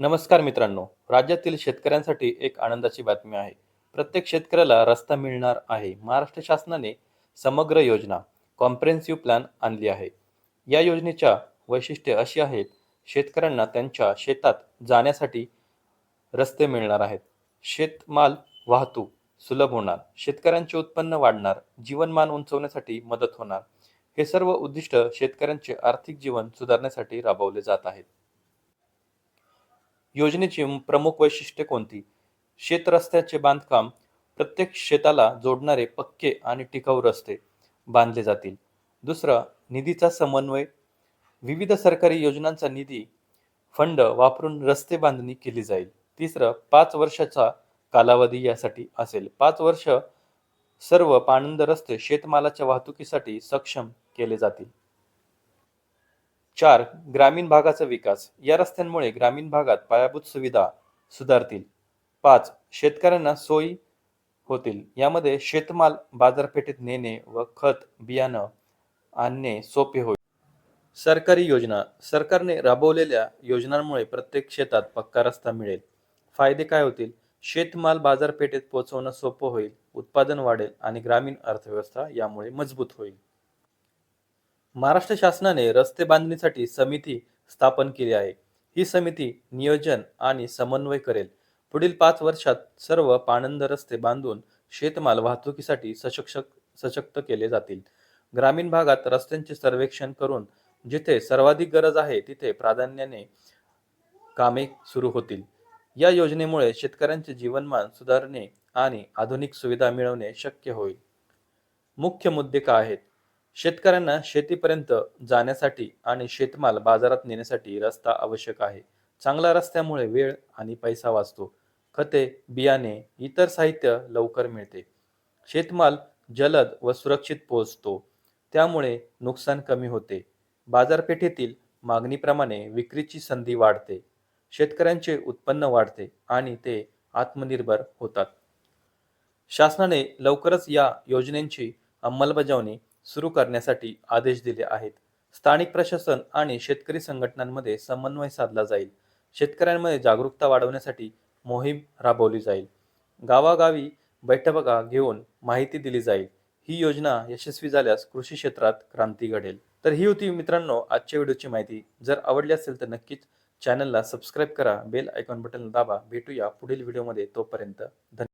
नमस्कार मित्रांनो. राज्यातील शेतकऱ्यांसाठी एक आनंदाची बातमी आहे. प्रत्येक शेतकऱ्याला रस्ता मिळणार आहे. महाराष्ट्र शासनाने समग्र योजना कॉम्प्रेन्सिव्ह प्लॅन आणली आहे. या योजनेच्या वैशिष्ट्ये अशी आहेत शेतकऱ्यांना त्यांच्या शेतात जाण्यासाठी रस्ते मिळणार आहेत. शेतमाल वाहतूक सुलभ होणार शेतकऱ्यांचे उत्पन्न वाढणार जीवनमान उंचवण्यासाठी मदत होणार. हे सर्व उद्दिष्ट शेतकऱ्यांचे आर्थिक जीवन सुधारण्यासाठी राबवले जात आहेत. योजनेची प्रमुख वैशिष्ट्ये कोणती? शेत रस्त्याचे बांधकाम प्रत्येक शेताला जोडणारे पक्के आणि टिकाऊ रस्ते बांधले जातील. दुसरं निधीचा समन्वय. विविध सरकारी योजनांचा निधी फंड वापरून रस्ते बांधणी केली जाईल. तिसरं पाच वर्षाचा कालावधी यासाठी असेल. पाच वर्ष सर्व पाणंद रस्ते शेतमालाच्या वाहतुकीसाठी सक्षम केले जातील. चार ग्रामीण भागाचा विकास. या रस्त्यांमुळे ग्रामीण भागात पायाभूत सुविधा सुधारतील. पाच शेतकऱ्यांना सोयी होतील. यामध्ये शेतमाल बाजारपेठेत नेणे व खत बियाणं आणणे सोपे होईल. सरकारी योजना. सरकारने राबवलेल्या योजनांमुळे प्रत्येक शेतात पक्का रस्ता मिळेल. फायदे काय होतील? शेतमाल बाजारपेठेत पोहोचवणं सोपं होईल. उत्पादन वाढेल आणि ग्रामीण अर्थव्यवस्था यामुळे मजबूत होईल. महाराष्ट्र शासनाने रस्ते बांधणीसाठी समिती स्थापन केली आहे. ही समिती नियोजन आणि समन्वय करेल. पुढील पाच वर्षात सर्व पाणंद रस्ते बांधून शेतमाल वाहतुकीसाठी सशक्त सशक्त केले जातील. ग्रामीण भागात रस्त्यांचे सर्वेक्षण करून जिथे सर्वाधिक गरज आहे तिथे प्राधान्याने कामे सुरू होतील. या योजनेमुळे शेतकऱ्यांचे जीवनमान सुधारणे आणि आधुनिक सुविधा मिळवणे शक्य होईल. मुख्य मुद्दे काय आहेत? शेतकऱ्यांना शेतीपर्यंत जाण्यासाठी आणि शेतमाल बाजारात नेण्यासाठी रस्ता आवश्यक आहे. चांगला रस्त्यामुळे वेळ आणि पैसा वाचतो. खते बियाणे इतर साहित्य लवकर मिळते. शेतमाल जलद व सुरक्षित पोहोचतो. त्यामुळे नुकसान कमी होते. बाजारपेठेतील मागणीप्रमाणे विक्रीची संधी वाढते. शेतकऱ्यांचे उत्पन्न वाढते आणि ते आत्मनिर्भर होतात. शासनाने लवकरच या योजनेची अंमलबजावणी सुरू करण्यासाठी आदेश दिले आहेत. स्थानिक प्रशासन आणि शेतकरी संघटनांमध्ये समन्वय साधला जाईल. शेतकऱ्यांमध्ये जागरूकता वाढवण्यासाठी मोहीम राबवली जाईल. गावागावी बैठका घेऊन माहिती दिली जाईल. ही योजना यशस्वी झाल्यास कृषी क्षेत्रात क्रांती घडेल. तर ही होती मित्रांनो आजच्या व्हिडिओची माहिती. जर आवडली असेल तर नक्कीच चॅनलला सबस्क्राईब करा. बेल आयकॉन बटन दाबा. भेटूया पुढील व्हिडिओमध्ये तोपर्यंत. धन्यवाद.